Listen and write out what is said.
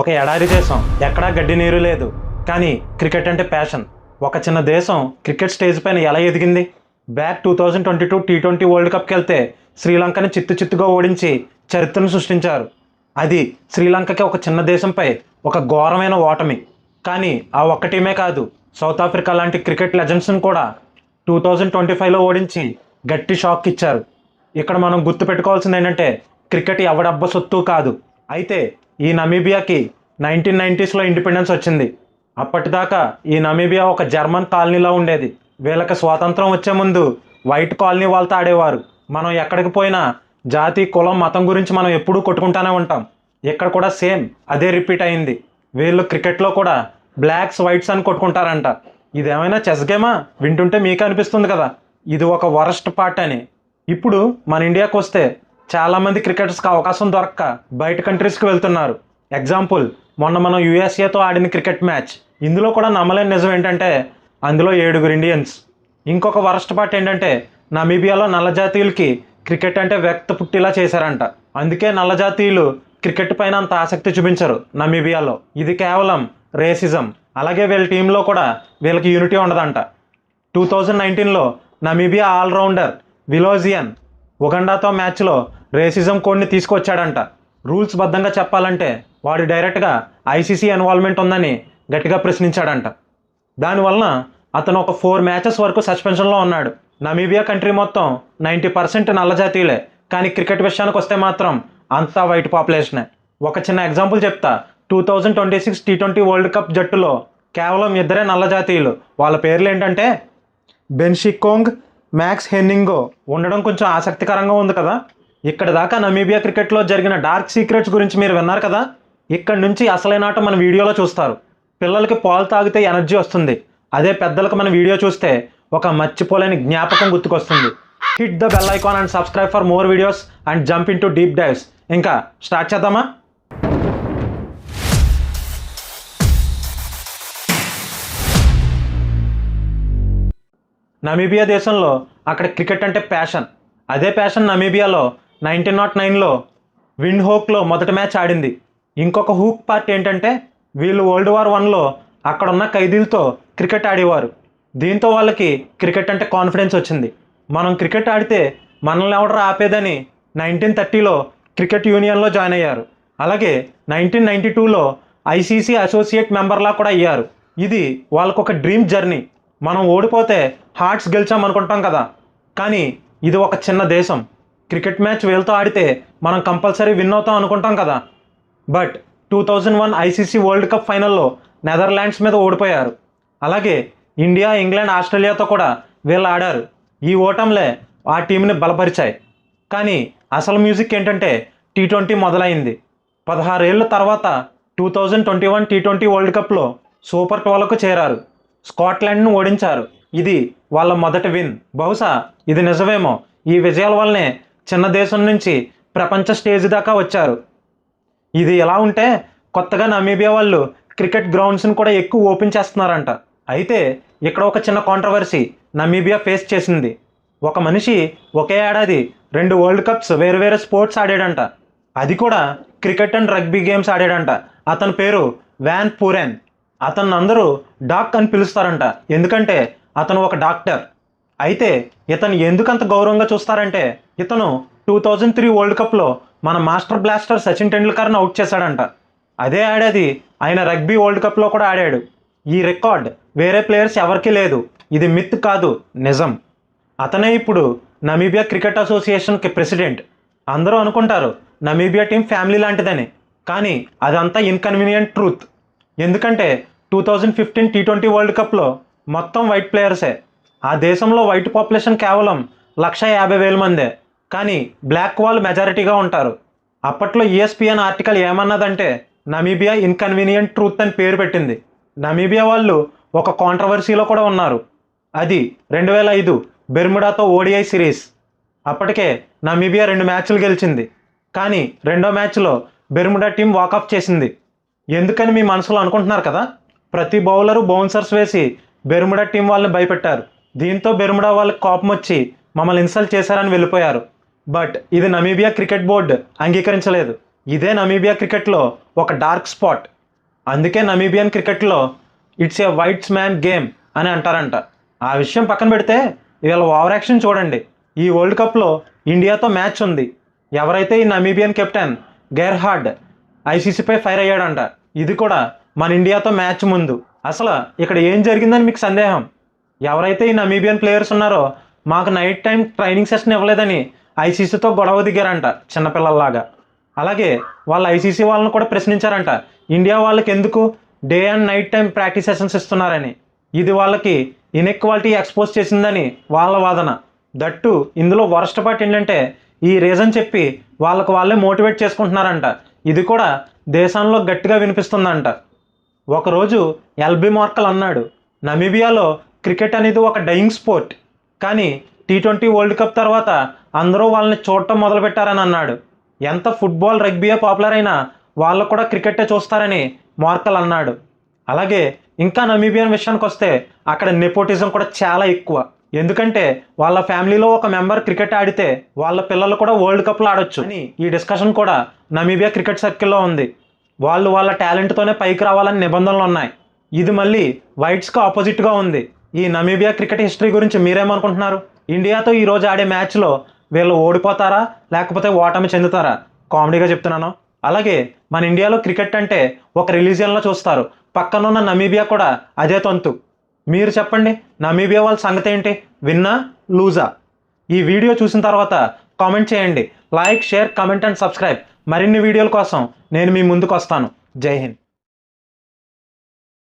ఒక ఎడారి దేశం ఎక్కడా గడ్డి నీరు లేదు. కానీ క్రికెట్ అంటే ప్యాషన్. ఒక చిన్న దేశం క్రికెట్ స్టేజ్ పైన ఎలా ఎదిగింది? Back two thousand twenty two T twenty world కప్కి వెళ్తే శ్రీలంకని చిత్తు చిత్తుగా ఓడించి చరిత్రను సృష్టించారు. అది శ్రీలంకకి ఒక చిన్న దేశంపై ఒక ఘోరమైన ఓటమి. కానీ ఆ ఒక్క టీమే కాదు సౌత్ ఆఫ్రికా లాంటి క్రికెట్ లెజెండ్స్ని కూడా టూ థౌజండ్ ట్వంటీ ఫైవ్లో ఓడించి గట్టి షాక్ ఇచ్చారు. ఇక్కడ మనం గుర్తుపెట్టుకోవాల్సింది ఏంటంటే క్రికెట్ ఎవడబ్బ సొత్తు కాదు. అయితే ఈ నమీబియాకి నైన్టీన్ నైంటీస్లో ఇండిపెండెన్స్ వచ్చింది. అప్పటిదాకా ఈ నమీబియా ఒక జర్మన్ కాలనీలో ఉండేది. వీళ్ళకి స్వాతంత్రం వచ్చే ముందు వైట్ కాలనీ వాళ్ళతో ఆడేవారు. మనం ఎక్కడికి పోయినా జాతి కులం మతం గురించి మనం ఎప్పుడూ కొట్టుకుంటానే ఉంటాం. ఇక్కడ కూడా సేమ్ అదే రిపీట్ అయింది. వీళ్ళు క్రికెట్లో కూడా బ్లాక్స్ వైట్స్ అని కొట్టుకుంటారంట. ఇదేమైనా చెస్ గేమా? వింటుంటే మీకు అనిపిస్తుంది కదా. ఇది ఒక వరస్ట్ పార్ట్ అని. ఇప్పుడు మన ఇండియాకి వస్తే చాలామంది క్రికెటర్స్కి అవకాశం దొరక్క. బయట కంట్రీస్కి వెళ్తున్నారు. ఎగ్జాంపుల్ మొన్న మనం యూఎస్ఏతో ఆడిన క్రికెట్ మ్యాచ్. ఇందులో కూడా నమ్మలేని నిజం ఏంటంటే అందులో ఏడుగురు ఇండియన్స్ ఇంకొక వరస్ట్ పార్ట్ ఏంటంటే నమీబియాలో నల్ల జాతీయులకి క్రికెట్ అంటే వ్యక్త పుట్టిలా చేశారంట. అందుకే నల్ల జాతీయులు క్రికెట్ పైన అంత ఆసక్తి చూపించరు నమీబియాలో ఇది కేవలం రేసిజం అలాగే వీళ్ళ టీంలో కూడా వీళ్ళకి యూనిటీ ఉండదంట. టూ థౌజండ్ నైన్టీన్లో నమీబియా ఆల్రౌండర్ విలోజియన్ ఉగండాతో మ్యాచ్లో రేసిజం కోడ్ని తీసుకొచ్చాడంట. రూల్స్ బద్ధంగా చెప్పాలంటే వాడు డైరెక్ట్గా ఐసీసీ ఇన్వాల్వ్మెంట్ ఉందని గట్టిగా ప్రశ్నించాడంట. దానివలన అతను ఒక ఫోర్ మ్యాచెస్ వరకు సస్పెన్షన్లో ఉన్నాడు. నమీబియా కంట్రీ మొత్తం నైంటీ పర్సెంట్ నల్లజాతీయులే కానీ క్రికెట్ విషయానికి వస్తే మాత్రం అంతా వైట్ పాపులేషనే. ఒక చిన్న ఎగ్జాంపుల్ చెప్తా. Two thousand twenty six T twenty world cup జట్టులో కేవలం ఇద్దరే నల్లజాతీయులు వాళ్ళ పేర్లు ఏంటంటే? బెన్షికోంగ్ మ్యాక్స్ హెన్నింగో ఉండడం కొంచెం ఆసక్తికరంగా ఉంది కదా. ఇక్కడ దాకా నమీబియా క్రికెట్లో జరిగిన డార్క్ సీక్రెట్స్ గురించి మీరు విన్నారు కదా. ఇక్కడ నుంచి అసలైన ఆట మన వీడియోలో చూస్తారు. పిల్లలకి పాలు తాగితే ఎనర్జీ వస్తుంది. అదే పెద్దలకు మన వీడియో చూస్తే ఒక మర్చిపోలేని జ్ఞాపకం గుర్తుకొస్తుంది. Hit the bell icon and subscribe for more videos and jump into deep dives. ఇంకా స్టార్ట్ చేద్దామా? నమీబియా దేశంలో అక్కడ క్రికెట్ అంటే ప్యాషన్. అదే ప్యాషన్ నమీబియాలో నైన్టీన్ నాట్ నైన్లో విండ్ హోక్లో మొదటి మ్యాచ్ ఆడింది. ఇంకొక హూక్ పార్ట్ ఏంటంటే వీళ్ళు వరల్డ్ వార్ వన్లో అక్కడున్న ఖైదీలతో క్రికెట్ ఆడేవారు. దీంతో వాళ్ళకి క్రికెట్ అంటే కాన్ఫిడెన్స్ వచ్చింది. మనం క్రికెట్ ఆడితే మనల్ని ఎవడరా ఆపేదని నైన్టీన్ థర్టీలో క్రికెట్ యూనియన్లో జాయిన్ అయ్యారు. అలాగే నైన్టీన్ నైంటీ టూలో ఐసీసీ అసోసియేట్ మెంబర్లా కూడా అయ్యారు. ఇది వాళ్ళకు ఒక డ్రీమ్ జర్నీ. మనం ఓడిపోతే హార్ట్స్ గెలిచాం అనుకుంటాం కదా. కానీ ఇది ఒక చిన్న దేశం. క్రికెట్ మ్యాచ్ వీళ్ళతో ఆడితే మనం కంపల్సరీ విన్ అవుతాం అనుకుంటాం కదా. But two thousand one ICC world cup ఫైనల్లో నెదర్లాండ్స్ మీద ఓడిపోయారు. అలాగే ఇండియా ఇంగ్లాండ్ ఆస్ట్రేలియాతో కూడా వీళ్ళు ఆడారు. ఈ ఓటంలే ఆ టీంని బలపరిచాయి. కానీ అసలు మ్యూజిక్ ఏంటంటే టీ ట్వంటీ మొదలైంది. పదహారేళ్ళ తర్వాత two thousand twenty one T twenty world కప్లో సూపర్ ట్వెల్వ్కు చేరారు. స్కాట్లాండ్ను ఓడించారు. ఇది వాళ్ళ మొదటి విన్. బహుశా ఇది నిజమేమో. ఈ విజయాల వల్లనే చిన్న దేశం నుంచి ప్రపంచ స్టేజ్ దాకా వచ్చారు. ఇది ఎలా ఉంటే కొత్తగా నమీబియా వాళ్ళు క్రికెట్ గ్రౌండ్స్ని కూడా ఎక్కువ ఓపెన్ చేస్తున్నారంట. అయితే ఇక్కడ ఒక చిన్న కాంట్రవర్సీ నమీబియా ఫేస్ చేసింది. ఒక మనిషి ఒకే ఏడాది రెండు వరల్డ్ కప్స్ వేరు వేరే స్పోర్ట్స్ ఆడాడంట. అది కూడా క్రికెట్ అండ్ రగ్బీ గేమ్స్ ఆడాడంట. అతని పేరు వ్యాన్ పూరెన్. అతన్ని అందరూ డాక్ అని పిలుస్తారంట. ఎందుకంటే అతను ఒక డాక్టర్. అయితే ఇతను ఎందుకంత గౌరవంగా చూస్తారంటే ఇతను టూ థౌజండ్ త్రీ వరల్డ్ కప్లో మన మాస్టర్ బ్లాస్టర్ సచిన్ టెండూల్కర్ని అవుట్ చేశాడంట. అదే ఆడేది. ఆయన రగ్బీ వరల్డ్ కప్లో కూడా ఆడాడు. ఈ రికార్డ్ వేరే ప్లేయర్స్ ఎవరికీ లేదు. ఇది మిత్ కాదు నిజం. అతనే ఇప్పుడు నమీబియా క్రికెట్ అసోసియేషన్కి ప్రెసిడెంట్. అందరూ అనుకుంటారు నమీబియా టీం ఫ్యామిలీ లాంటిదని. కానీ అదంతా ఇన్కన్వీనియంట్ ట్రూత్. ఎందుకంటే two thousand fifteen T twenty world కప్లో మొత్తం వైట్ ప్లేయర్సే ఆ దేశంలో వైట్ పాపులేషన్ కేవలం లక్ష యాభై వేల మందే. కానీ బ్లాక్ వాళ్ళు మెజారిటీగా ఉంటారు. అప్పట్లో ఈఎస్పిఎన్ ఆర్టికల్ ఏమన్నదంటే నమీబియా ఇన్కన్వీనియంట్ ట్రూత్ అని పేరు పెట్టింది. నమీబియా వాళ్ళు ఒక కాంట్రవర్సీలో కూడా ఉన్నారు. అది రెండు వేల ఐదు బెర్ముడాతో ఓడిఐ సిరీస్ అప్పటికే నమీబియా రెండు మ్యాచ్లు గెలిచింది. కానీ రెండో మ్యాచ్లో బెర్ముడా టీం వాకఫ్ చేసింది. ఎందుకని మీ మనసులో అనుకుంటున్నారు కదా? ప్రతి బౌలరు బౌన్సర్స్ వేసి బెర్ముడా టీం వాళ్ళని భయపెట్టారు. దీంతో బెర్ముడా వాళ్ళకి కోపం వచ్చి మమ్మల్ని ఇన్సల్ట్ చేశారని వెళ్ళిపోయారు. బట్ ఇది నమీబియా క్రికెట్ బోర్డు అంగీకరించలేదు. ఇదే నమీబియా క్రికెట్లో ఒక డార్క్ స్పాట్. అందుకే నమీబియన్ క్రికెట్లో it's a whites man game అని అంటారంట. ఆ విషయం పక్కన పెడితే వీళ్ళ ఓవర్ యాక్షన్ చూడండి. ఈ వరల్డ్ కప్లో ఇండియాతో మ్యాచ్ ఉంది. ఎవరైతే ఈ నమీబియన్ కెప్టెన్ గెర్హార్డ్ ఐసీసీపై ఫైర్ అయ్యాడంట ఇది కూడా మన ఇండియాతో మ్యాచ్ ముందు. అసలు ఇక్కడ ఏం జరిగిందని మీకు సందేహం? ఎవరైతే ఈ నమీబియన్ ప్లేయర్స్ ఉన్నారో మాకు నైట్ టైం ట్రైనింగ్ సెషన్ ఇవ్వలేదని ఐసీసీతో గొడవ దిగారంట చిన్నపిల్లల్లాగా. అలాగే వాళ్ళు ఐసీసీ వాళ్ళని కూడా ప్రశ్నించారంట ఇండియా వాళ్ళకి ఎందుకు day and night time practice sessions ఇస్తున్నారని? ఇది వాళ్ళకి ఇన్ఎక్వాలిటీ ఎక్స్పోజ్ చేసిందని వాళ్ళ వాదన. దట్టు ఇందులో వరస్ట్ పార్ట్ ఏంటంటే ఈ రీజన్ చెప్పి వాళ్ళకు వాళ్ళే మోటివేట్ చేసుకుంటున్నారంట. ఇది కూడా దేశంలో గట్టిగా వినిపిస్తుందంట. ఒకరోజు ఎల్బి మార్కల్ అన్నాడు నమీబియాలో క్రికెట్ అనేది ఒక డయింగ్ స్పోర్ట్. కానీ టీ ట్వంటీ వరల్డ్ కప్ తర్వాత అందరూ వాళ్ళని చూడటం మొదలుపెట్టారని అన్నాడు. ఎంత ఫుట్బాల్ రగ్బీయే పాపులర్ అయినా వాళ్ళు కూడా క్రికెటే చూస్తారని మార్కల్ అన్నాడు. అలాగే ఇంకా నమీబియన్ విషయానికి వస్తే అక్కడ నెపోటిజం కూడా చాలా ఎక్కువ. ఎందుకంటే వాళ్ళ ఫ్యామిలీలో ఒక మెంబర్ క్రికెట్ ఆడితే వాళ్ళ పిల్లలు కూడా వరల్డ్ కప్లో ఆడొచ్చు. అని ఈ డిస్కషన్ కూడా నమీబియా క్రికెట్ సర్కిల్లో ఉంది. వాళ్ళు వాళ్ళ టాలెంట్తోనే పైకి రావాలని నిబంధనలు ఉన్నాయి. ఇది మళ్ళీ వైట్స్కి ఆపోజిట్గా ఉంది. ఈ నమీబియా క్రికెట్ హిస్టరీ గురించి మీరేమనుకుంటున్నారు? ఇండియాతో ఈరోజు ఆడే మ్యాచ్లో వీళ్ళు ఓడిపోతారా? లేకపోతే ఓటమి చెందుతారా? కామెడీగా చెప్తున్నాను. అలాగే మన ఇండియాలో క్రికెట్ అంటే ఒక రిలీజియన్లో చూస్తారు. పక్కనున్న నమీబియా కూడా అదే తంతు. మీరు చెప్పండి నమీబియా వాళ్ళ సంగతి ఏంటి? విన్నా లూజా. ఈ వీడియో చూసిన తర్వాత కామెంట్ చేయండి. Like share comment and subscribe మరిన్ని వీడియోల కోసం నేను మీ ముందుకు వస్తాను. జై హింద్.